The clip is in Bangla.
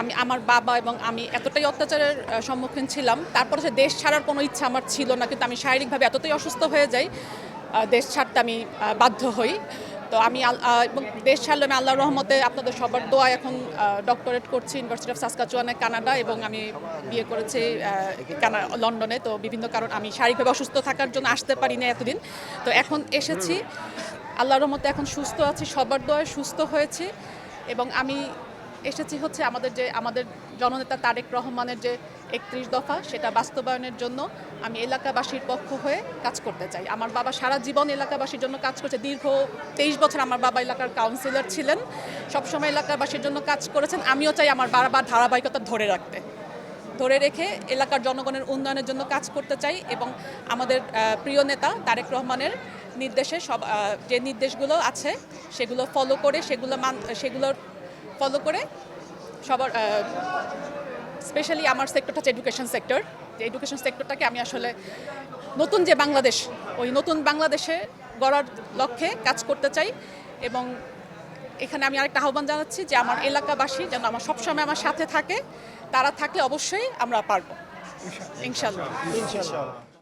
আমি, আমার বাবা এবং আমি এতটাই অত্যাচারের সম্মুখীন ছিলাম। তারপরে সে দেশ ছাড়ার কোনো ইচ্ছা আমার ছিল না, কিন্তু আমি শারীরিকভাবে এতটাই অসুস্থ হয়ে যাই দেশ ছাড়তে আমি বাধ্য হই। তো আমি এবং দেশ ছাড়লে আমি আল্লাহর রহমতে আপনাদের সবার দোয়া এখন ডক্টরেট করছি ইউনিভার্সিটি অফ সাসকাচুয়ানে কানাডা এবং আমি বিয়ে করেছি লন্ডনে তো বিভিন্ন কারণ আমি শারীরিকভাবে অসুস্থ থাকার জন্য আসতে পারি না এতদিন। তো এখন এসেছি। আল্লাহর রহমতে এখন সুস্থ আছি, সবার দোয়ায় সুস্থ হয়েছি। এবং আমি এসেছি হচ্ছে আমাদের যে আমাদের জননেতা তারেক রহমানের যে একত্রিশ দফা, সেটা বাস্তবায়নের জন্য আমি এলাকাবাসীর পক্ষ হয়ে কাজ করতে চাই। আমার বাবা সারা জীবন এলাকাবাসীর জন্য কাজ করছে। দীর্ঘ তেইশ বছর আমার বাবা এলাকার কাউন্সিলর ছিলেন। সবসময় এলাকাবাসীর জন্য কাজ করেছেন। আমিও চাই আমার বারবার ধারাবাহিকতা ধরে রাখতে। ধরে রেখে এলাকার জনগণের উন্নয়নের জন্য কাজ করতে চাই এবং আমাদের প্রিয় নেতা তারেক রহমানের নির্দেশে সব যে নির্দেশগুলো আছে, সেগুলো ফলো করে, সেগুলো মান সেগুলো ফলো করে সবার স্পেশালি আমার সেক্টরটা হচ্ছে এডুকেশন সেক্টর যে এডুকেশন সেক্টরটাকে আমি আসলে নতুন যে বাংলাদেশ ওই নতুন বাংলাদেশে গড়ার লক্ষ্যে কাজ করতে চাই এবং এখানে আমি আরেকটা আহ্বান জানাচ্ছি যে আমার এলাকাবাসী যেন আমার সবসময় আমার সাথে থাকে তারা থাকলে অবশ্যই আমরা পারব। ইনশাল্লাহ ইনশাল্লাহ